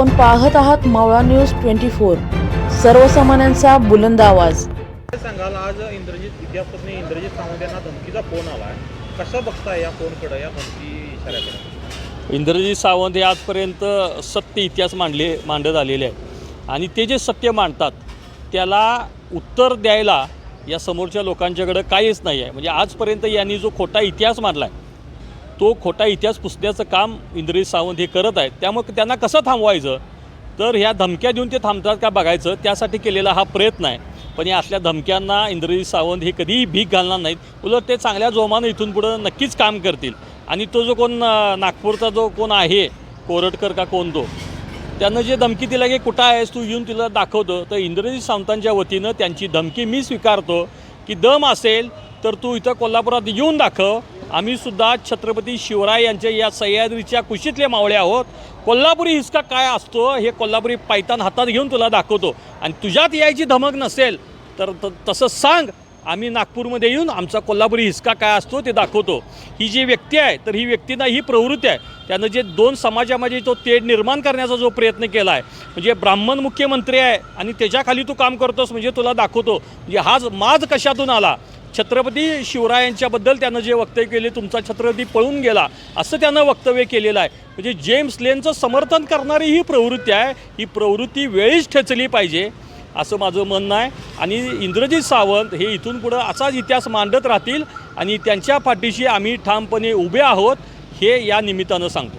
आपण पाहत आहात मावळा न्यूज ट्वेंटी फोर. सर्वसामान्यांचा बुलंद आवाज. सांगाल आज इंद्रजित इतिहासतज्ञ इंद्रजित सावंत यांना धमकीचा फोन आला आहे कसं बघताय या फोनकडे या धमकी इशाऱ्याकडे? इंद्रजित सावंत हे आजपर्यंत सत्य इतिहास मांडले मांडत आलेले आहे आणि ते जे सत्य मांडतात त्याला उत्तर द्यायला या समोरच्या लोकांच्याकडं काहीच नाही आहे म्हणजे आजपर्यंत यांनी जो खोटा इतिहास मांडला आहे तो खोटा इतिहास पुसण्याचं काम इंद्रजित सावंत हे करत आहेत. त्यामुळे त्यांना कसं थांबवायचं? तर ह्या धमक्या देऊन ते थांबतात का बघायचं? त्यासाठी केलेला हा प्रयत्न आहे. पण या असल्या धमक्यांना इंद्रजित सावंत हे कधीही भीक घालणार नाहीत. उलट ते चांगल्या जोमानं इथून पुढं नक्कीच काम करतील. आणि तो जो कोण नागपूरचा जो कोण आहे कोरटकर का कोण तो त्यानं जे धमकी दिला की कुठं आहेस तू येऊन तिला दाखवतो. तर इंद्रजित सावंतांच्या वतीनं त्यांची धमकी मी स्वीकारतो की दम असेल तर तू इथं कोल्हापुरात येऊन दाखव. आम्ही सुद्धा छत्रपती शिवराय यांच्या या सह्याद्रीच्या कुशीतले मावळे आहोत. कोल्हापुरी हिसका काय असतो हे कोल्हापुरी पायतान हातात घेऊन तुला दाखवतो. आणि तुझ्यात यायची धमक नसेल तर त- तसं सांग. आम्ही नागपूरमध्ये येऊन आमचा कोल्हापुरी हिसका काय असतो ते दाखवतो. ही जी व्यक्ती आहे तर ही व्यक्तींना ही प्रवृत्ती आहे. त्यानं जे दोन समाजामध्ये तो तेढ निर्माण करण्याचा जो प्रयत्न केला आहे म्हणजे ब्राह्मण मुख्यमंत्री आहे आणि त्याच्याखाली तू काम करतोस म्हणजे तुला दाखवतो. म्हणजे हाच माज कशातून आला? छत्रपती शिवरायांच्याबद्दल त्यानं जे वक्तव्य केले तुमचा छत्रपती पळून गेला असं त्यानं वक्तव्य केलेलं आहे. म्हणजे जेम्स लेनचं समर्थन करणारी ही प्रवृत्ती आहे ही प्रवृत्ती वेळीच ठेचली पाहिजे असं माझं म्हणणं आहे. आणि इंद्रजित सावंत हे इथून पुढं असाच इतिहास मांडत राहतील आणि त्यांच्या पाठीशी आम्ही ठामपणे उभे आहोत हे या निमित्तानं सांगतो.